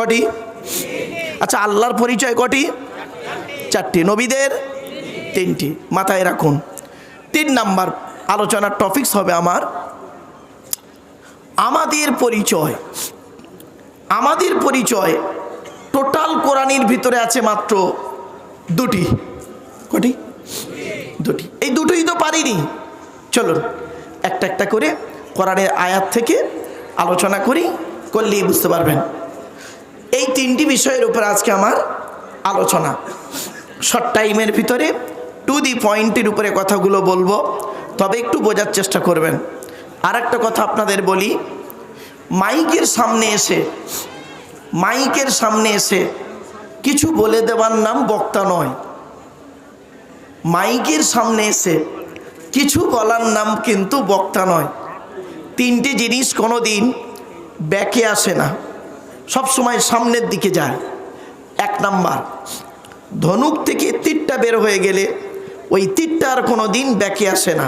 কটি? আচ্ছা আল্লাহর পরিচয় কটি? চারটি। নবীদের? তিনটি। মাথায় রাখুন। তিন নাম্বার আলোচনার টপিকস হবে আমার আমাদের পরিচয়। আমাদের পরিচয় টোটাল কোরআনির ভিতরে আছে মাত্র দুটি। কটি? দুটি। এই দুটোই তো পারিনি। চলুন, একটা একটা করে কোরআনের আয়াত থেকে আলোচনা করি, করলেই বুঝতে পারবেন। এই তিনটি বিষয়ের উপর আজকে আমার আলোচনা। শর্ট টাইমের ভিতরে টু দি পয়েন্টের উপরে কথাগুলো বলব, তবে একটু বোঝার চেষ্টা করবেন। আর একটা কথা আপনাদের বলি, মাইকের সামনে এসে, মাইকের সামনে এসে কিছু বলে দেওয়ার নাম বক্তা নয়। মাইকের সামনে এসে কিছু বলার নাম কিন্তু বক্তা নয়। তিনটে জিনিস কোনো দিন ব্যাকে আসে না। সব সময় সামনের দিকে যায়। এক নাম্বার, ধনুক থেকে তীরটা বের হয়ে গেলে ওই তীরটা আর কোনো দিন ব্যাকে আসে না।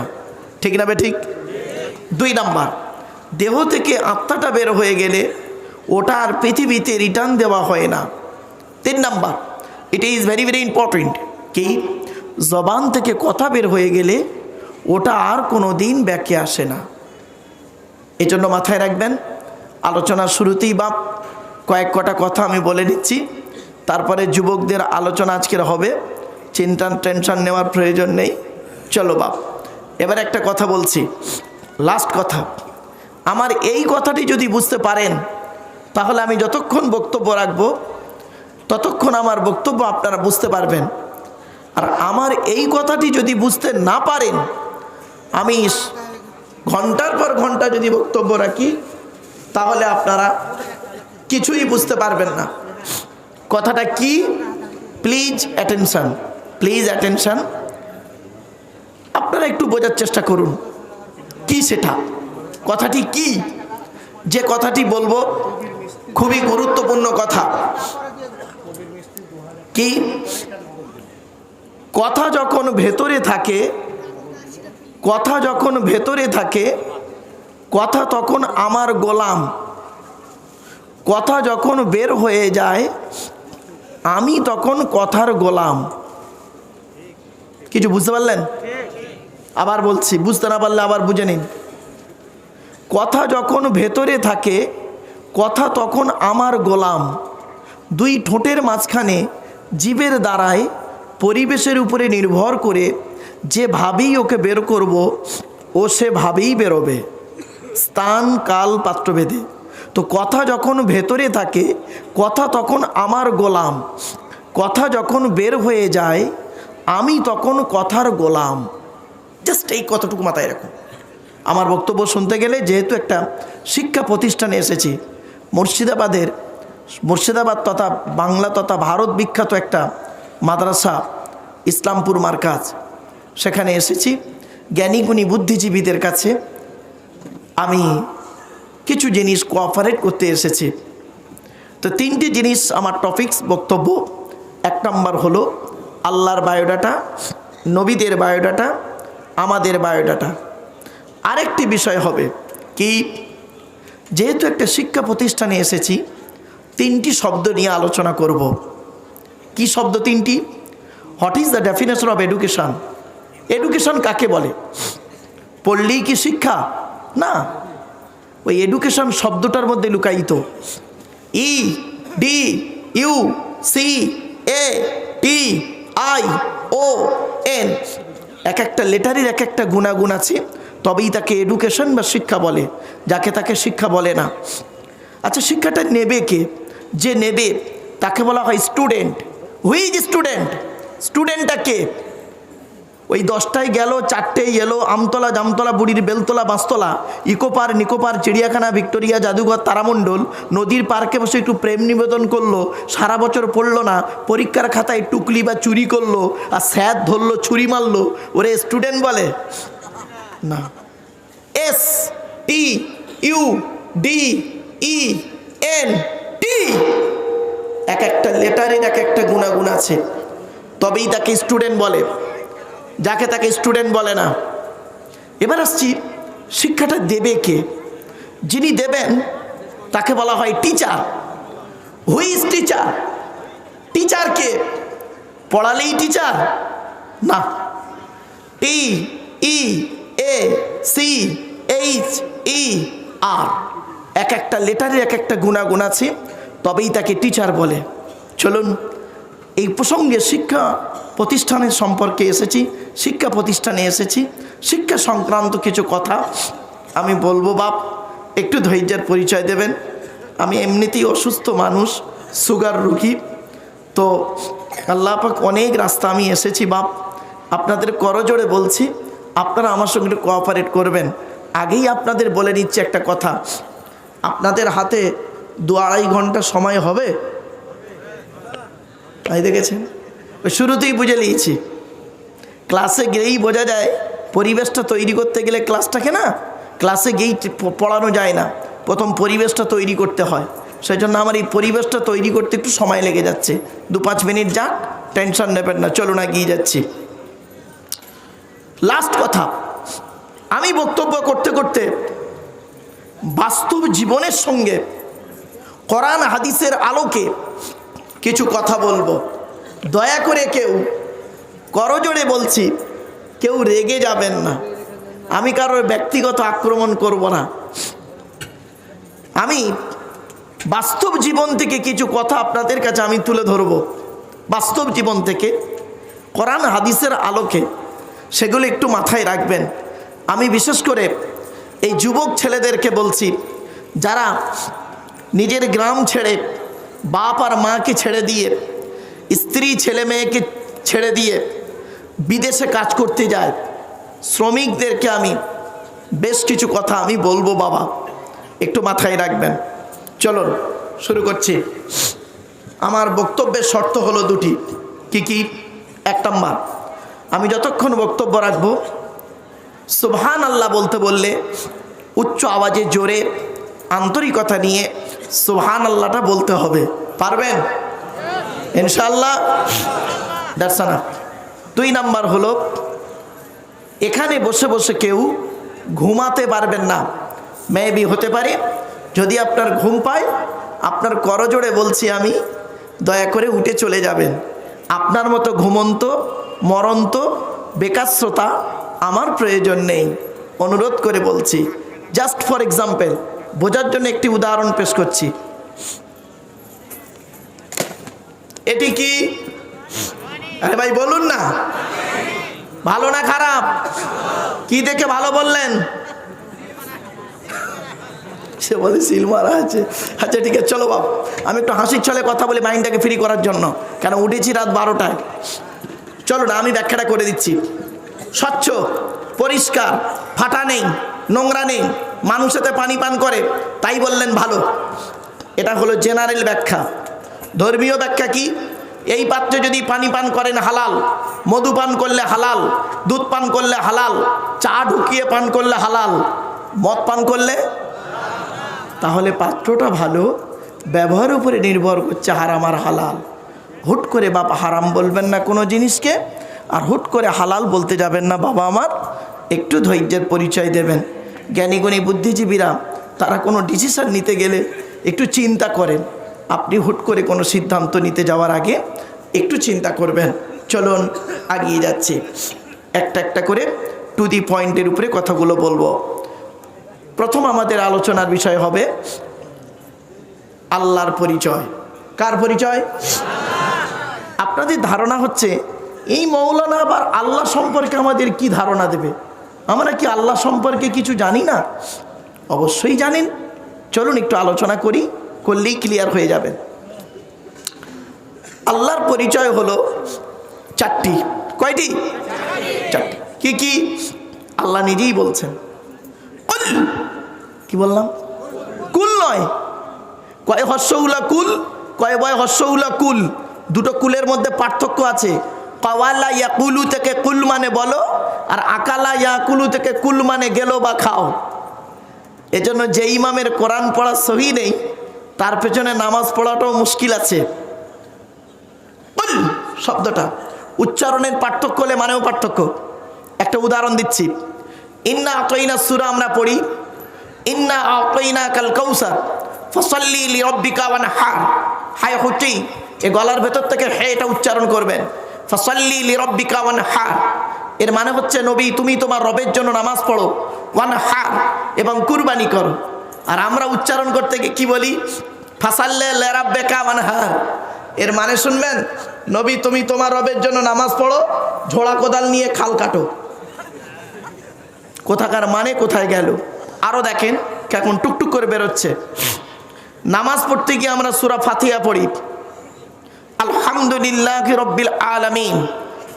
ঠিক না ঠিক? দুই নাম্বার, দেহ থেকে আত্মাটা বের হয়ে গেলে ওটা আর পৃথিবীতে রিটার্ন দেওয়া হয় না। তিন number it is very very important কি? জবান থেকে কথা বের হয়ে গেলে ওটা আর কোনো দিন ব্যাকে আসে না। এজন্য মাথায় রাখবেন, আলোচনার শুরুতেই বাপ কয়েক কটা কথা আমি বলে দিচ্ছি তারপরে যুবকদের আলোচনা আজকের হবে। চিন্তা, টেনশন নেওয়ার প্রয়োজন নেই। চলো বাপ, এবার একটা কথা বলছি। লাস্ট কথা। আমার এই কথাটি যদি বুঝতে পারেন, তাহলে আমি যতক্ষণ বক্তব্য রাখব, ততক্ষণ আমার বক্তব্য আপনারা বুঝতে পারবেন। আর আমার এই কথাটি যদি বুঝতে না পারেন, আমি ঘণ্টার পর ঘণ্টা যদি বক্তব্য রাখি, তাহলে আপনারা কিছুই বুঝতে পারবেন না। কথাটা কি? প্লিজ অ্যাটেনশন প্লিজ অ্যাটেনশন আপনারা একটু বোঝার চেষ্টা করুন। কি সেটা? কথাটি কি? যে কথাটি বলব, খুবই গুরুত্বপূর্ণ কথা। কি? কথা যখন ভেতরে থাকে, কথা যখন ভেতরে থাকে, কথা তখন আমার গোলাম। কথা যখন বের হয়ে যায়, আমি তখন কথার গোলাম। কিছু বুঝতে পারলেন? আবার বলছি, বুঝতে না পারলে আবার বুঝে নিন। কথা যখন ভেতরে থাকে, কথা তখন আমার গোলাম। দুই ঠোঁটের মাঝখানে জীবের দ্বারায় পরিবেশের উপরে নির্ভর করে যেভাবেই ওকে বের করব, ও সেভাবেই বেরোবে। স্থান, কাল, পাত্রভেদে। তো কথা যখন ভেতরে থাকে, কথা তখন আমার গোলাম। কথা যখন বের হয়ে যায়, আমি তখন কথার গোলাম। জাস্ট এই কতটুকু মাথায় রাখুন। আমার বক্তব্য শুনতে গেলে যেহেতু একটা শিক্ষা প্রতিষ্ঠানে এসেছি, মুর্শিদাবাদের, মুর্শিদাবাদ তথা বাংলা তথা ভারত বিখ্যাত একটা মাদ্রাসা, ইসলামপুর মার্কাজ। সেখানে এসেছি। জ্ঞানীগুণী বুদ্ধিজীবীদের কাছে আমি কিছু জিনিস কোঅপারেট করতে এসেছে। তো তিনটি জিনিস আমার টপিকস বক্তব্য। এক নম্বর হলো আল্লাহর বায়োডাটা নবীদের বায়োডাটা আমাদের বায়োডাটা আরেকটি বিষয় হবে কি, যেহেতু একটা শিক্ষা প্রতিষ্ঠানে এসেছি, তিনটি শব্দ নিয়ে আলোচনা করব। কি শব্দ তিনটি? What is the definition of education education কাকে বলে? পড়লেই কি শিক্ষা? না ওই এডুকেশন শব্দটার মধ্যে লুকায়িত। E, D, U, C, A, T, I, O, N. এক একটা লেটারের এক একটা গুণাগুণ আছে, তবেই তাকে এডুকেশন বা শিক্ষা বলে, যাকে তাকে শিক্ষা বলে না। আচ্ছা শিক্ষাটা নেবে কে? যে নেবে, তাকে বলা হয় স্টুডেন্ট হুইজ স্টুডেন্ট স্টুডেন্টটা কে? ওই দশটায় গেল চারটেই এলো, আমতলা জামতলা, বুড়ির বেলতলা, বাঁশতলা, ইকোপার, নিকোপার, চিড়িয়াখানা, ভিক্টোরিয়া, জাদুঘর, তারামণ্ডল, নদীর পার্কে বসে একটু প্রেম নিবেদন করল, সারা বছর পড়ল না, পরীক্ষার খাতায় টুকলি বা চুরি করল, আর স্যাদ ধরলো, ছুরি মারলো, ওরে স্টুডেন্ট বলে। না। S T U D E N T এক একটা লেটারের এক একটা গুণাগুণ আছে। তবেই তাকে স্টুডেন্ট বলে। যাকে তাকে স্টুডেন্ট বলে না। এবার আসছি, শিক্ষাটা দেবে কে? যিনি দেবেন, তাকে বলা হয় টিচার হুইজ টিচার টিচারকে পড়ালেই টিচার না। টি ই এ সি এইচ ই আর এক একটা লেটারে এক একটা গুণাগুণ আছে, তবেই তাকে টিচার বলে। চলুন, এই প্রসঙ্গে শিক্ষা প্রতিষ্ঠানের সম্পর্কে এসেছি, শিক্ষা প্রতিষ্ঠানে এসেছি। শিক্ষা সংক্রান্ত কিছু কথা আমি বলব বাপ, একটু ধৈর্যের পরিচয় দেবেন। আমি এমনিতেই অসুস্থ মানুষ, সুগার রুগী। তো আল্লাহ পাক অনেক রাস্তা আমি এসেছি বাপ। আপনাদের করজোড়ে বলছি, আপনারা আমার সঙ্গে একটু কোঅপারেট করবেন। আগেই আপনাদের বলে নিচ্ছে একটা কথা। আপনাদের হাতে দু আড়াই ঘণ্টা সময় হবে? তাই দেখেছেন? শুরুতেই বুঝে নিয়েছি। ক্লাসে গেলেই বোঝা যায়, পরিবেশটা তৈরি করতে গেলে ক্লাসটাকে না ক্লাসে গিয়েই পড়ানো যায় না। প্রথম পরিবেশটা তৈরি করতে হয়। সেই জন্য আমার এই পরিবেশটা তৈরি করতে একটু সময় লেগে যাচ্ছে। দু পাঁচ মিনিট যাক টেনশন নেবেন না চলো না এগিয়ে যাচ্ছি। লাস্ট কথা, আমি বক্তব্য করতে করতে বাস্তব জীবনের সঙ্গে কোরআন হাদিসের আলোকে কিছু কথা বলব। দয়া করে কেউ করজোড়ে বলছি, কেউ রেগে যাবেন না। আমি কারোর ব্যক্তিগত আক্রমণ করব না। আমি বাস্তব জীবন থেকে কিছু কথা আপনাদের কাছে আমি তুলে ধরব। বাস্তব জীবন থেকে কোরআন হাদিসের আলোকে সেগুলো একটু মাথায় রাখবেন। আমি বিশেষ করে এই যুবক ছেলেদেরকে বলছি, যারা নিজের গ্রাম ছেড়ে বাপ আর মাকে ছেড়ে দিয়ে স্ত্রী ছেলে মেয়েকে ছেড়ে দিয়ে বিদেশে কাজ করতে যায়। শ্রমিকদেরকে আমি বেশ কিছু কথা আমি বলব বাবা, একটু মাথায় রাখবেন। চলুন, শুরু করছি। আমার বক্তব্যের শর্ত হলো দুটি। কি কি? এক নম্বর, আমি যতক্ষণ বক্তব্য রাখব সুবহান আল্লাহ বলতে বললে উচ্চ আওয়াজে জোরে আন্তরিকতা নিয়ে সুবহান আল্লাহটা বলতে হবে। পারবেন? ইনশাল্লাহ দর্শনা দুই নাম্বার হলো, এখানে বসে বসে কেউ ঘুমাতে পারবেন না। মেবি হতে পারে, যদি আপনার ঘুম পায়, আপনার করজোড়ে বলছি আমি, দয়া করে উঠে চলে যাবেন। আপনার মতো ঘুমন্ত, মরন্ত বেকার শ্রোতা আমার প্রয়োজন নেই, অনুরোধ করে বলছি। জাস্ট ফর এক্সাম্পল বোঝার জন্য একটি উদাহরণ পেশ করছি। এটি কি? আরে ভাই, বলুন না। ভালো না খারাপ? কি দেখে ভালো বললেন? সে বলে, সিল মারা আছে। আচ্ছা ঠিক আছে, চলো বাপ। আমি একটু হাসির ছলে কথা বলি মাইন্ডটাকে ফ্রি করার জন্য। কেন, উঠেছি রাত বারোটায়। চলো না, আমি ব্যাখ্যাটা করে দিচ্ছি। স্বচ্ছ, পরিষ্কার, ফাটা নেই, নোংরা নেই মানুষ পানি পান করে, তাই বললেন ভালো। এটা হলো জেনারেল ব্যাখ্যা। ধর্মীয় ব্যাখ্যা কি? এই পাত্রে যদি পানি পান করেন হালাল, মধু পান করলে হালাল, দুধ পান করলে হালাল, চা ঢুকিয়ে পান করলে হালাল, মদ পান করলে? তাহলে পাত্রটা ভালো ব্যবহারের উপরে নির্ভর করছে হারাম আর হালাল। হুট করে বাবা হারাম বলবেন না কোনো জিনিসকে, আর হুট করে হালাল বলতে যাবেন না বাবা আমার, একটু ধৈর্যের পরিচয় দেবেন। জ্ঞানীগুণী বুদ্ধিজীবীরা, তারা কোনো ডিসিশন নিতে গেলে একটু চিন্তা করেন। আপনি হুট করে কোনো সিদ্ধান্ত নিতে যাওয়ার আগে একটু চিন্তা করবেন। চলুন আগিয়ে যাচ্ছি। একটা একটা করে টু দি পয়েন্টের উপরে কথাগুলো বলব। প্রথম আমাদের আলোচনার বিষয় হবে আল্লাহর পরিচয়। কার পরিচয়? আপনাদের ধারণা হচ্ছে এই মৌলানা আবার আল্লাহ সম্পর্কে আমাদের কি ধারণা দেবে? আমরা কি আল্লাহ সম্পর্কে কিছু জানি না? অবশ্যই জানেন। চলুন একটু আলোচনা করি। করলেই ক্লিয়ার হয়ে যাবে। আল্লাহর পরিচয় হলো চারটি। কয়টি? চারটি। কি কি? আল্লাহ নিজেই বলছেন। কুল। কি বললাম? কুল নয়। কয় হর্ষউলা কুল? কয় বয় হর্ষউলা কুল? দুটো কুলের মধ্যে পার্থক্য আছে। কাওয়ালা ইয়াকুলু থেকে কুল মানে বলো, আর আকালা ইয়াকুলু থেকে কুল মানে গেল বা খাও। এজন্য যে ইমামের কোরআন পড়া সহি নেই তার পেছনে নামাজ পড়াটাও মুশকিল আছে। শব্দটা। উচ্চারণের পার্থক্য হলে মানেও পার্থক্য। একটা উদাহরণ দিচ্ছি। ইন্না আতইনা সুরা আমরা পড়ি। ইন্না আতইনা কাল কৌসার ফসল্লি লিরব্বিকা ওয়ানহার হায় হুটি এ গলার ভেতর থেকে হে এটা উচ্চারণ করবেন। ফসল্লি লিরব্বিকা ওয়ান হার এর মানে হচ্ছে, নবী, তুমি তোমার রবের জন্য নামাজ পড়ো। ওয়ান হার এবং কুরবানি করো। আর আমরা উচ্চারণ করতে গিয়ে কি বলি? ফাসাল্লে ওয়ান হার এর মানে শুনবেন? নবী, তুমি তোমার রবের জন্য নামাজ পড়ো, ঝোড়া কোদাল নিয়ে খাল কাটো। কোথাকার মানে কোথায় গেল? আরও দেখেন, কেমন টুকটুক করে বেরোচ্ছে। নামাজ পড়তে গিয়ে আমরা সুরা ফাতিহা পড়ি। আলহামদুলিল্লাহ রব্বিল আলামিন।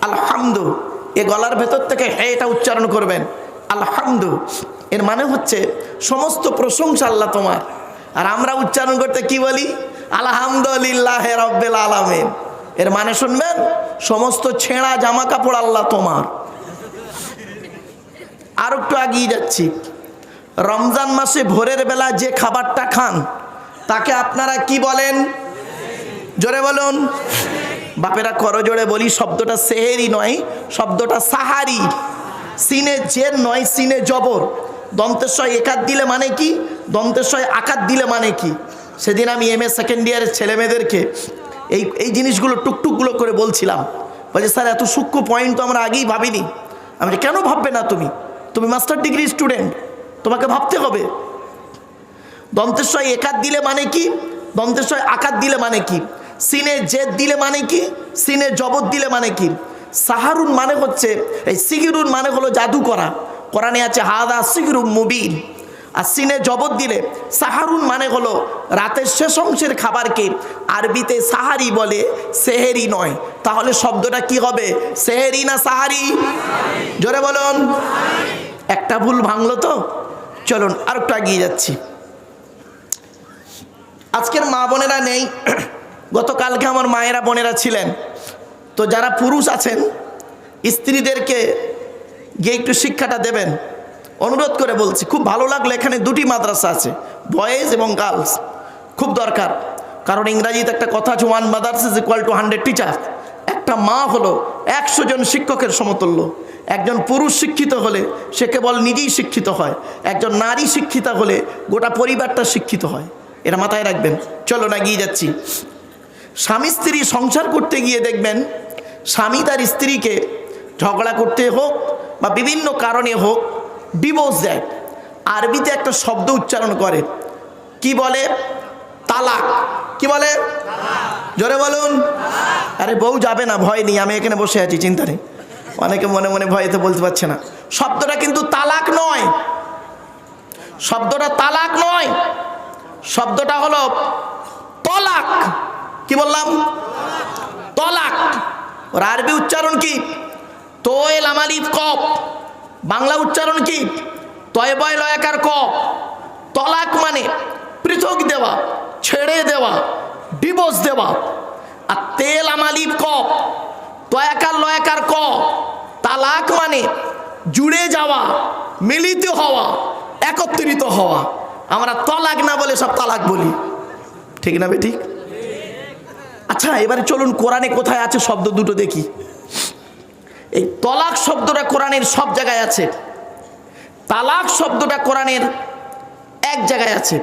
আলহামদু। এ গলার ভেতর থেকে হে এটা উচ্চারণ করবেন। আলহামদু। এর মানে হচ্ছে সমস্ত প্রশংসা আল্লাহ তোমার। আর আমরা উচ্চারণ করতে কি বলি? আলহামদুলিল্লাহ রব্বিল আলামিন। এর মানে শুনবেন? সমস্ত ছেঁড়া জামা কাপড় আল্লাহ তোমার। আর একটু আগিয়ে যাচ্ছি। রমজান মাসে ভোরের বেলা যে খাবারটা খান, তাকে আপনারা কি বলেন? জোরে বলুন। বাপেরা করজোড়ে বলি, শব্দটা সেহেরি নয়, শব্দটা সাহারি। সিনে জের নয় সিনে জবর। দন্তেশ্বয় একাত দিলে মানে কি? দন্তেশ্বয় আকাত দিলে মানে কি? সেদিন আমি এম এ সেকেন্ড ইয়ারের ছেলেমেয়েদেরকে এই এই জিনিসগুলো টুকটুকগুলো করে বলছিলাম। বলছে, স্যার, এত সূক্ষ্ম পয়েন্ট তো আমরা আগেই ভাবিনি। আমি কেন ভাববে না তুমি? তুমি মাস্টার ডিগ্রি স্টুডেন্ট তোমাকে ভাবতে হবে। দন্তেশ্বয় একাত দিলে মানে কি? দন্তেশ্বয় আকাত দিলে মানে কি? সিনে জেদ দিলে মানে কি? সিনে জবত দিলে মানে কি? সাহারুন মানে হচ্ছে, এই সিগিরুন মানে হলো জাদু করা। কোরআনে আছে, হাদা সিগরুন মুবিন। আর সিনে জবত দিলে সাহারুন মানে হলো রাতের শেষ অংশের খাবারকে আরবিতে সাহারি বলে, সেহেরি নয়। তাহলে শব্দটা কি হবে? সেহেরি না সাহারি? জোরে বলুন। একটা ভুল ভাঙলো তো? চলুন আর একটু এগিয়ে যাচ্ছি। আজকের মা বোনেরা নেই। গতকালকে আমার মায়েরা বোনেরা ছিলেন। তো যারা পুরুষ আছেন, স্ত্রীদেরকে গিয়ে একটু শিক্ষাটা দেবেন। অনুরোধ করে বলছি, খুব ভালো লাগল এখানে দুটি মাদ্রাসা আছে, বয়েজ এবং গার্লস। খুব দরকার, কারণ ইংরাজিতে একটা কথা আছে one mothers is equal to hundred teacher একটা মা হলো একশো জন শিক্ষকের সমতুল্য। একজন পুরুষ শিক্ষিত হলে সে কেবল নিজেই শিক্ষিত হয়, একজন নারী শিক্ষিতা হলে গোটা পরিবারটা শিক্ষিত হয়। এটা মাথায় রাখবেন। চলো না গিয়ে যাচ্ছি। স্বামী স্ত্রী সংসার করতে গিয়ে দেখবেন স্বামী তার স্ত্রীকে ঝগড়া করতে হোক বা বিভিন্ন কারণে হোক ডিভোর্স দেয়। আরবিতে একটা শব্দ উচ্চারণ করে। কি বলে? তালাক। কি বলে? জোরে বলুন। আরে বউ যাবে না, ভয় নেই, আমি এখানে বসে আছি, চিন্তা নেই। অনেকে মনে মনে ভয়েতে বলতে পারছে না। শব্দটা কিন্তু তালাক নয়। শব্দটা তালাক নয়। শব্দটা হলো তলাক। কি বললাম? তলাক। ওর আরবি উচ্চারণ কি তোয়েল আমালিফ কপ বাংলা উচ্চারণ কি তয় বয় লয়াকার ক তলাক মানে পৃথক দেওয়া ছেড়ে দেওয়া ডিভোর্স দেওয়া আর তেল আমালিফ কপ তয়াকার লয়াকার ক তালাক মানে জুড়ে যাওয়া মিলিত হওয়া একত্রিত হওয়া আমরা তলাক না বলে সব তালাক বলি ঠিক না বে ঠিক আচ্ছা এবারে চলুন, কোরআনে কোথায় আছে শব্দ দুটো দেখি। এই তলাক শব্দটা কোরআনের সব জায়গায় আছে। তালাক শব্দটা কোরআনের এক জায়গায় আছে।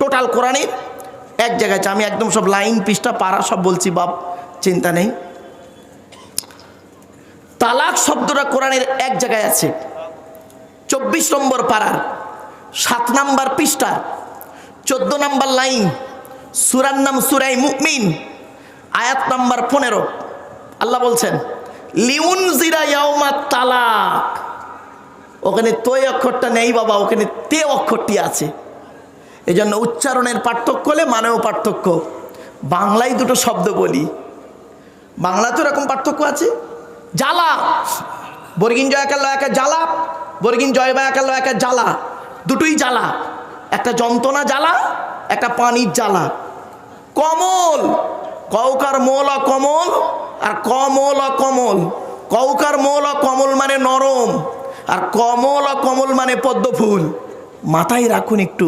টোটাল কোরআনের এক জায়গায় আছে। আমি একদম সব লাইন পৃষ্ঠা, পাড়া সব বলছি, বাপ, চিন্তা নেই। তালাক শব্দটা কোরআনের এক জায়গায় আছে। চব্বিশ নম্বর পাড়ার, সাত নাম্বার পৃষ্ঠার, চোদ্দ নাম্বার লাইন সুরার নাম সুরাই মুকমিন আয়াত নাম্বার পনেরো। আল্লাহ বলছেন লিউন জিরা ইয়াউমা তালাক। ওখানে তৈ অক্ষরটা নেই বাবা, ওখানে তে অক্ষরটি আছে। এই জন্য উচ্চারণের পার্থক্য হলে মানেও পার্থক্য। বাংলায় দুটো শব্দ বলি। বাংলা তো এরকম পার্থক্য আছে। জ্বালা। বর্গিন জয় একাল একা জ্বালা। বর্গিন জয় বা একাল একা জ্বালা। দুটোই জ্বালা। একটা যন্ত্রণা জ্বালা, একটা পানির জ্বালা। কমল। কৌকার মোল কমল আর কমল কমল। কৌকার মোল কমল মানে নরম আর কমল কমল মানে পদ্ম ফুল মাথায় রাখুন একটু,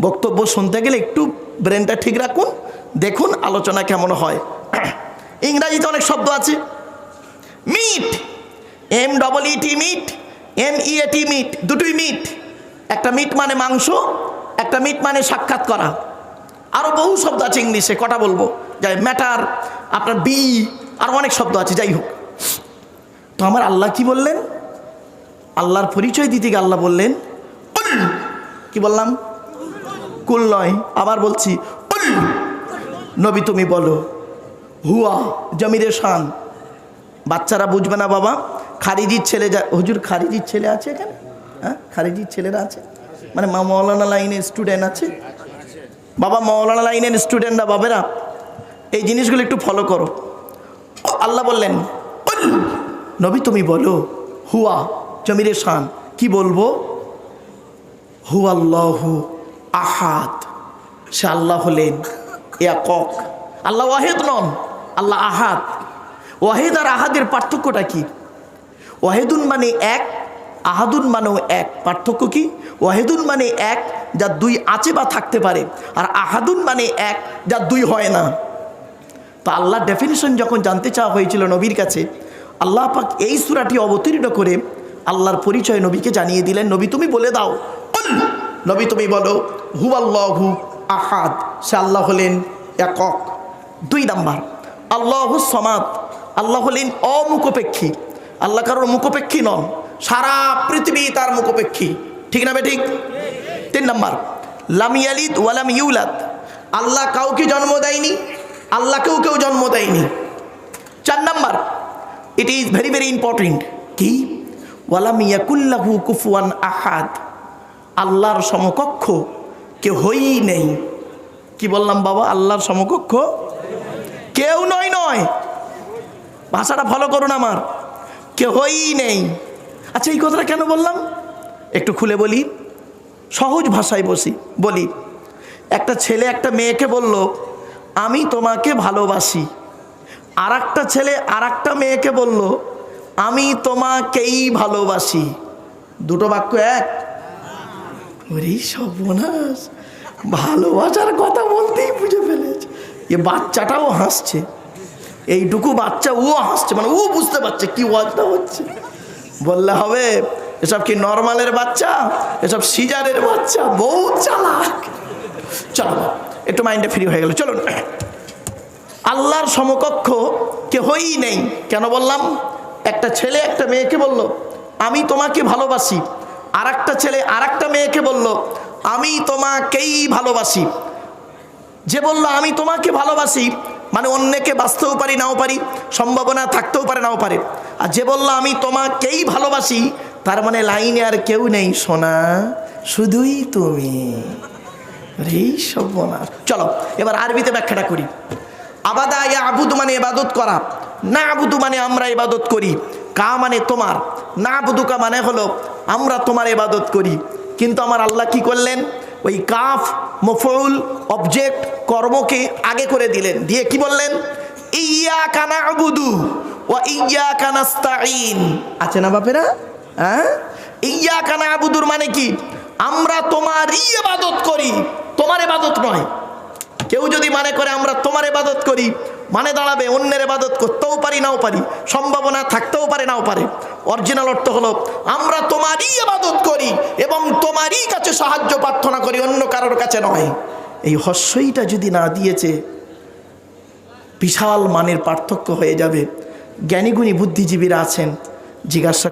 বক্তব্য শুনতে গেলে একটু ব্রেনটা ঠিক রাখুন, দেখুন আলোচনা কেমন হয়। ইংরাজিতে অনেক শব্দ আছে। Meet M double E T meat M E A T meat, দুটোই মিট। একটা মিট মানে মাংস, একটা মিট মানে সাক্ষাৎ করা। আরও বহু শব্দ আছে ইংলিশে, কটা বলব? যাই ম্যাটার আপনার বি আর অনেক শব্দ আছে, যাই হোক। তো আমার আল্লাহ কি বললেন? আল্লাহর পরিচয় দিতে গিয়ে আল্লাহ বললেন। কি বললাম? কুল নয়, আবার বলছি নবী তুমি বলো, হুয়া, জমিরে শান। বাচ্চারা বুঝবে না বাবা, খারিজির ছেলে যা, হুজুর খারিজির ছেলে আছে এখানে? হ্যাঁ খারিজির ছেলেরা আছে? মানে মা মৌলানা লাইনের স্টুডেন্ট আছে? বাবা, মৌলানা লাইনের স্টুডেন্টরা বাবেরা? এই জিনিসগুলো একটু ফলো করো। আল্লাহ বললেন নবী তুমি বলো, হুয়া জমিরে শান, কি বলব? হু আল্লাহ সে আল্লাহ হলেন একক। আল্লাহ ওয়াহেদ নন, আল্লাহ আহাদ। ওয়াহেদ আর আহাদের পার্থক্যটা কি? ওয়াহেদুন মানে এক, আহাদুন মানেও এক। পার্থক্য কি? ওয়াহেদুন মানে এক যা দুই আছে বা থাকতে পারে, আর আহাদুন মানে এক যা দুই হয় না। তো আল্লাহ ডেফিনেশন যখন জানতে চাওয়া হয়েছিল নবীর কাছে, আল্লাহ পাক এই সুরাটি অবতীর্ণ করে আল্লাহর পরিচয় নবীকে জানিয়ে দিলেন, নবী, তুমি বলে দাও। নবী, তুমি বলো হু আল্লাহু আহাদ। সে আল্লাহ হলেন একক, দুই নাম্বার। আল্লাহ সমাদ। আল্লাহ হলেন অমুখপেক্ষী। আল্লাহ কারোর মুখপেক্ষী নন, সারা পৃথিবী তার মুখপেক্ষী। ঠিক না ঠিক তিন নাম্বার। লাম ইয়ালিদ ওয়ালাম ইউলাদ। আল্লাহ কাউকে জন্ম দেয়নি আল্লাহ কেউ জন্ম দেয়নি। চার number it is very very important কি? ওয়ালাম ইয়াকুল্লাহু কুফুয়ান আহাদ। আল্লাহর সমকক্ষ কেউ হই নেই। কি বললাম বাবা? আল্লাহর সমকক্ষ কেউ নয় নয়। ভাষাটা ফলো করুন আমার। কেউ হই নেই। আচ্ছা এই কথাটা কেন বললাম? একটু খুলে বলি। সহজ ভাষায় বসি, বলি। একটা ছেলে একটা মেয়েকে বলল আমি তোমাকে ভালোবাসি। আর একটা ছেলে আর একটা মেয়েকে বলল, আমি তোমাকেই ভালোবাসি। দুটো বাক্য এক। ওরে সর্বনাশ, ভালোবাসার কথা বলতেই বুঝে ফেলেছে। এ বাচ্চাটাও হাসছে। এইটুকু বাচ্চা ও হাসছে মানে ও বুঝতে পারছে কি ওয়াজটা হচ্ছে। বললে হবে, এসব কি নর্মালের বাচ্চা? এসব সিজারের বাচ্চা? বহু চালাক। চলো। একটু মাইন্ডে ফ্রি হয়ে গেল। চলুন। আল্লাহর সমকক্ষ কেহই নেই। কেন বললাম? একটা ছেলে একটা মেয়েকে বলল, আমি তোমাকে ভালোবাসি। আর একটা ছেলে আর একটা মেয়েকে বলল, আমি তোমাকেই ভালোবাসি। যে বলল, আমি তোমাকে ভালোবাসি মানে অন্যকে বাঁচতেও পারি, নাও পারি, সম্ভাবনা থাকতেও পারে, নাও পারে। আর যে বলল, আমি তোমাকেই ভালোবাসি, তার মানে লাইনে আর কেউ নেই, সোনা, শুধুই তুমি। এই চলো, এবার আরবিতে ব্যাখ্যাটা করি। আবাদা ইয়া আবুদ মানে এবাদত করা। না আবুদু মানে আমরা ইবাদত করি। কা মানে তোমার। না আবুদুকা মানে হলো আমরা তোমার ইবাদত করি। কিন্তু আমার আল্লাহ কি করলেন? ওই কাফ, মফউল অবজেক্ট কর্মকে আগে করে দিলেন। দিয়ে কি বললেন? ইয়া কানা আবুদু ও ইয়া কানাস্তাইন আছে না বাপেরা? হ্যাঁ? ইয়া কানা আবুদুর মানে কি? আমরা তোমারই ইবাদত করি। তোমার ইবাদত নয়। কেউ যদি মানে করে আমরা তোমার এবাদত করি মানে দাঁড়াবে অন্যের এবাদত করতেও পারি, নাও পারি। সম্ভাবনা থাকতেও পারে, নাও পারে। অরিজিনাল অর্থ হলো, আমরা তোমারই এবাদত করি এবং তোমারই কাছে সাহায্য প্রার্থনা করি, অন্য কারোর কাছে নয়। এই হস্যইটা যদি না দিয়েছে, বিশাল মানের পার্থক্য হয়ে যাবে। জ্ঞানীগুণী বুদ্ধিজীবীরা আছেন, জিজ্ঞাসা